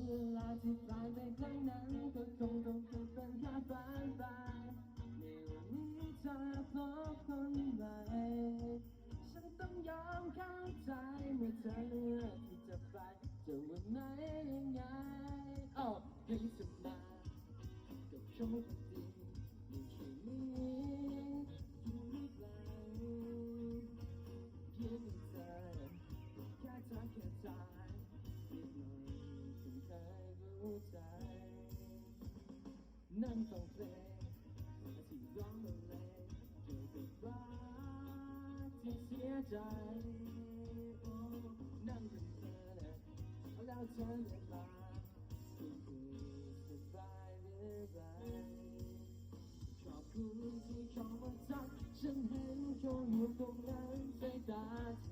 เวลาที่ปลายไปครั้งนั้นก็คงต้องเป็นแค่บายบายในวันนี้เธอพบคนใหม่ฉันต้องยอมเข้าใจเมื่อเธอเลือก ใจ นั่งฟังเพลงที่ร้องบรรเลงเจอกับรักที่เสียใจโอ้นั่งเป็นเธอแล้วเธอเรียกมาคุยคุยสบายหรือไรชอบคุณที่เขามาทักฉันเห็นเขาอยู่ตรงนั้นสายตาที่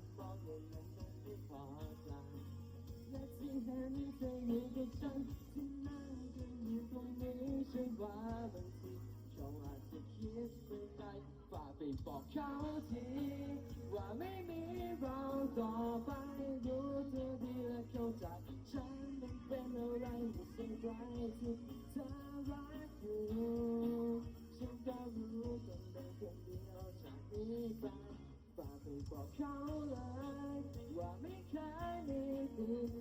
มอ เห็นเธออยู่กับฉันที่นั่งกันอยู่ตรงนี้ฉันว่าบางทีเขาอาจจะคิดไปไกลฝากไปบอกเขาทีว่าไม่มีเราต่อไปรู้เธอดีและเข้าใจฉันมันเป็นอะไรไม่สิ่ไรที่เธอรักอยู่ฉันก็รู้ต้องเป็นคนเดียวจากนี้ไปฝากไปบอกเขาเลยว่าไม่เคยมีติด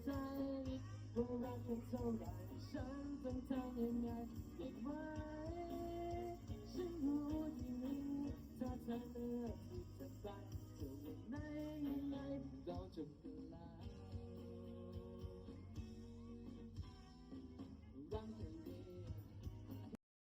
ใจว่ารักกันเท่าไหร่ฉันต้องทำยังไงเก็บไว้ฉันรู้